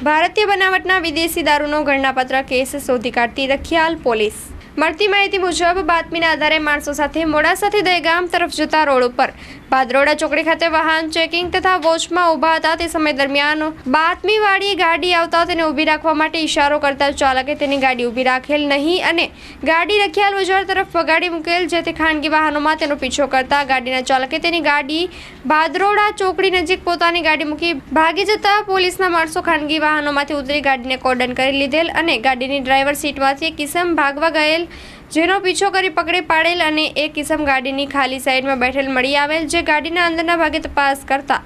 ભારતીય બનાવટના વિદેશી દારૂનો ગણનાપત્ર કેસ શોધી કાઢતી રખિયાલ પોલીસ. મળતી માહિતી મુજબ, બાતમીના આધારે માણસો સાથે મોડાસાથી દહેગામ તરફ જતા રોડ ઉપર. ભાદરોડા ચોકડી ખાતે વાહન ચેકિંગ તથા વોચમાં ઊભા હતા. તે સમય દરમિયાન બાતમીવાળી ગાડી આવતા તેને ઊભી રાખવા માટે ઇશારો કરતા ચાલકે તેની ગાડી ઊભી રાખેલ નહીં અને ગાડી રખિયાલ બજાર તરફ વગાડી મૂકેલ, જેથી ખાનગી વાહનોમાં તેનો પીછો કરતા ગાડીના ચાલકે તેની ગાડી ભાદરોડા ચોકડી નજીક પોતાની ગાડી મૂકી ભાગી જતા પોલીસના માણસો ખાનગી વાહનોમાંથી ઉતરી ગાડીને કોર્ડન કરી લીધેલ અને ગાડીની ડ્રાઈવર સીટમાંથી કિસમ ભાગવા ગયેલ જેનો પીછો કરી પકડી પાડેલ અને એક કિસમ ગાડીની ખાલી સાઈડમાં બેઠેલ મળી આવેલ જે ગાડીના અંદરના ભાગે તપાસ કરતા.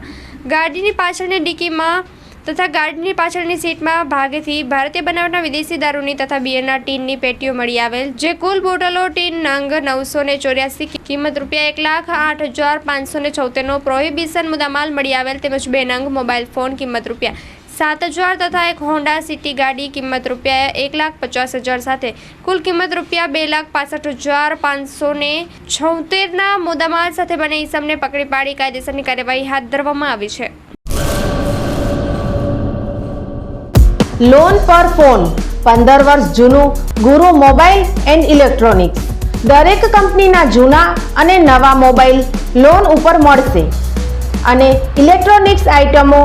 ગાડીની પાછળની ડીકીમાં તથા ગાડીની પાછળની સીટમાં ભાગેથી ભારતીય બનાવટના વિદેશી દારૂની તથા બિયરના ટીનની પેટીઓ મળી આવેલ, જે કુલ બોટલો ટીન નંગ નવસો ને ચોર્યાસી કિંમત રૂપિયા એક લાખ આઠ હજાર પાંચસો ને છોતેરનો પ્રોહિબિશન મુદ્દામાલ મળી આવેલ તેમજ બે નંગ મોબાઈલ ફોન કિંમત રૂપિયા સાત હજાર તથા એક હોન્ડા સિટી ગાડી કિંમત રૂપિયા એક લાખ પચાસ હજાર સાથે કુલ કિંમત રૂપિયા બે લાખ પાસઠ હજાર પાંચસો ને છોતેરના મુદ્દામાલ સાથે બને ઈસમને પકડી પાડી કાયદેસરની કાર્યવાહી હાથ ધરવામાં આવી છે. લોન પર ફોન પંદર વર્ષ જૂનું ગુરુ મોબાઈલ એન્ડ ઇલેક્ટ્રોનિક્સ. દરેક કંપનીના જૂના અને નવા મોબાઈલ લોન ઉપર મળશે. અને ઇલેક્ટ્રોનિક્સ આઇટમો